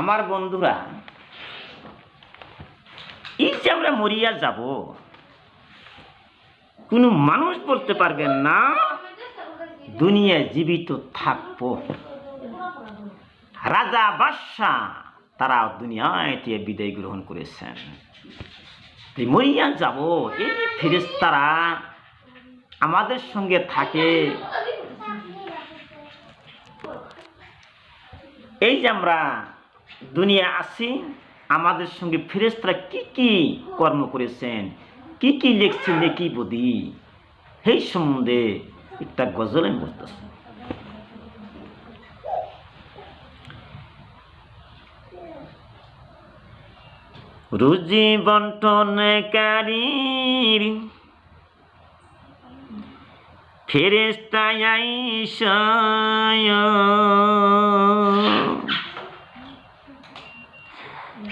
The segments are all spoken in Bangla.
আমার বন্ধুরা, এই যে আমরা মরিয়া যাব, কোনো মানুষ বলতে পারবেন না, দুনিয়ায় জীবিত থাকব। রাজা বাদশাহ, তারা দুনিয়ায় বিদায় গ্রহণ করেছেন। মরিয়া যাব, এই ফেরেশতারা আমাদের সঙ্গে থাকে। এই যে আমরা দুনিয়া আসি আমাদের সঙ্গে ফেরেশতারা কি কি কর্ম করেছেন, কি কি লিখছেন কি বদি সেই সম্বন্ধে একটা গজল আমি বলতেছি রুজি বন্টনকারীর ফেরেস্তায়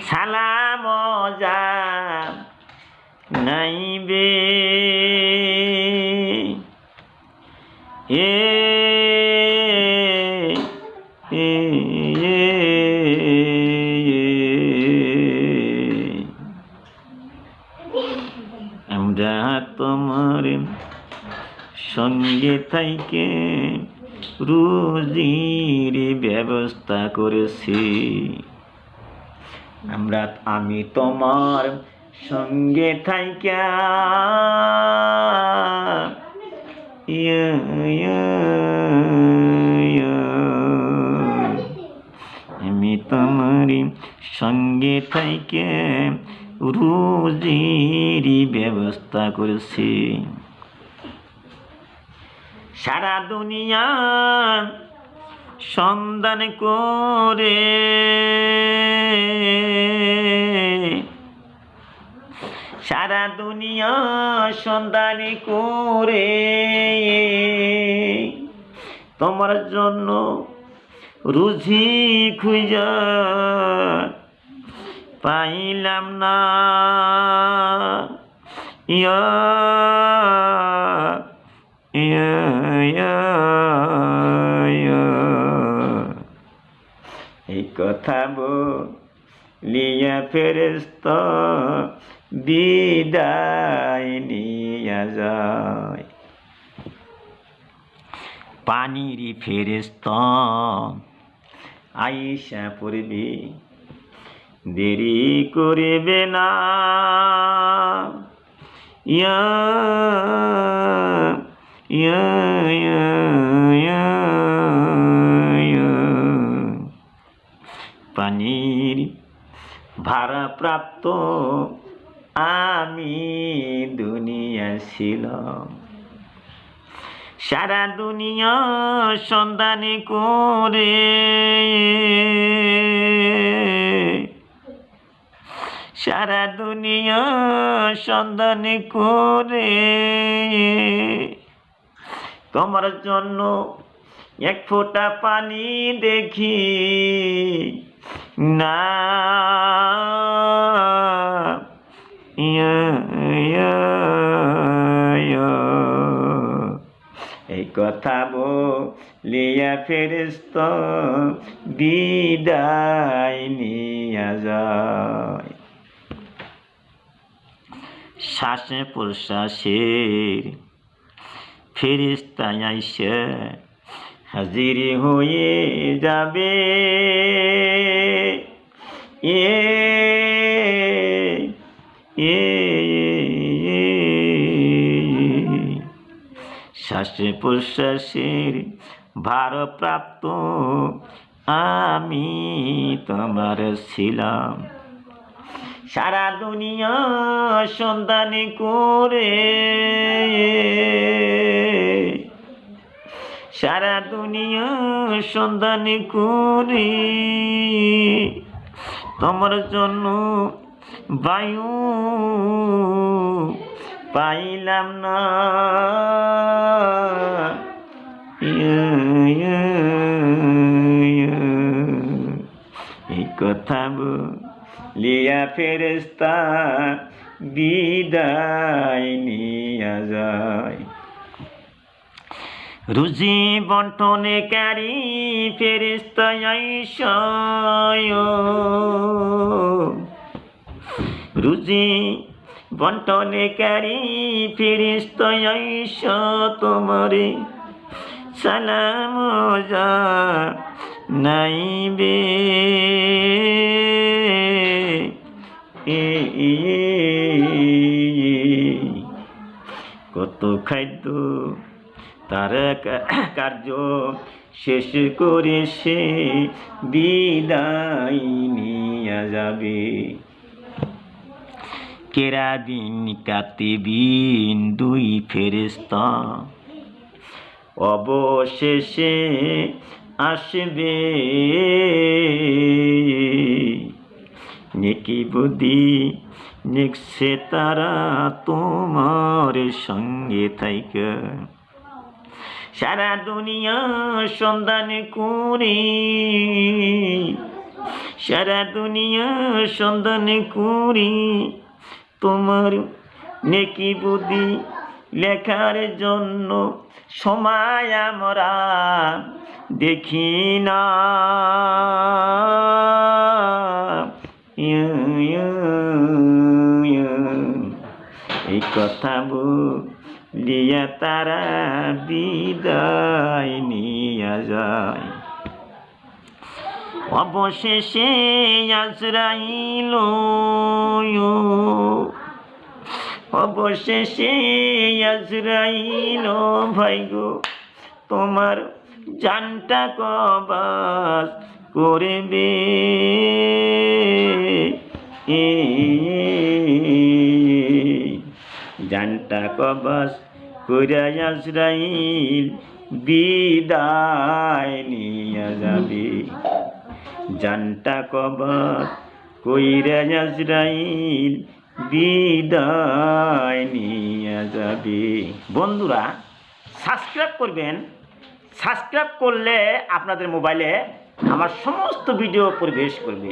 সালাম যা নাইবে এ। আমরা তোমার সঙ্গে থাইকে রুজির ব্যবস্থা করেছি। আমরা, আমি তোমার সঙ্গে থাইকা। আমি তোমার সঙ্গে থাইকে রুজির ব্যবস্থা করেছি। সারা দুনিয়া সন্ধান করে সারা দুনিয়া সন্ধান করে তোমার জন্য রুজি খুঁজা পাইলাম না ইয়া। এই কথা বলিয়া ফেরেস্ত বিদায় নিয়া যায়। পানির ফেরেস্ত আইসা পড়বি, দেরি করিবে না। ইয়া ইয়া ইয়া ইয়া ইয়া। পানির আমি দুনিয়া ছিলাম সারা দুনিয়া সন্ধানে করে সারা দুনিয়া সন্ধানে করে তোমার জন্য এক ফোঁটা পানি দেখি না। এই কথা বলিয়া ফেরেস্ত বিদায় নিয়া যায় শ্বাসে প্রশ্বাসের ফেরিস্তায় আইসে হাজির হয়ে যাবে। এ এ শ্বাসে প্রশ্বাসের ভারপ্রাপ্ত আমি তোমার ছিলাম। সারা দুনিয়া সন্ধান করে সারা দুনিয়া সন্ধান করে তোমার জন্য বায়ু পাইলাম না। এই কথা বলিয়া ফেরেস্তা বিদায় নিয়া যায়। রুজি বন্টনকারী ফেরিস্তায় রুজি বন্টনকারী ফেরিস্তায় তোমারে। সালাম যা নাইবে। খাদ্য তার কার্য শেষ করে সে বিদায় নিয়ে যাবে। কেরাবিন কাতিবিন দুই ফেরেস্তা অবশেষে আসবে। নেকি বুদ্ধি নিকছে তারা তোমার সঙ্গে থাইকা। সারা দুনিয়া সন্ধান করি সারা দুনিয়া সন্ধান করি। তোমার নেকি বুদ্ধি লেখার জন্য সময় আমরা দেখি না। ইউ, ইউ। এই কথা বলিয়া তারা বিদায় নিয়ে যায়। অবশেষে আজরাইল অবশেষে আজরাইল ভাই গো, তোমার জানটা কবাস করবে? এ জানটা কবাস কইরা আজরাইল, বিদায় নিয়ে যাবে। জানটা কবাস কইরা আজরাইল, বিদায় নিয়ে যাবে। বন্ধুরা, সাবস্ক্রাইব করবেন। সাবস্ক্রাইব করলে আপনাদের মোবাইলে আমার সমস্ত ভিডিও পরিবেশ করবে।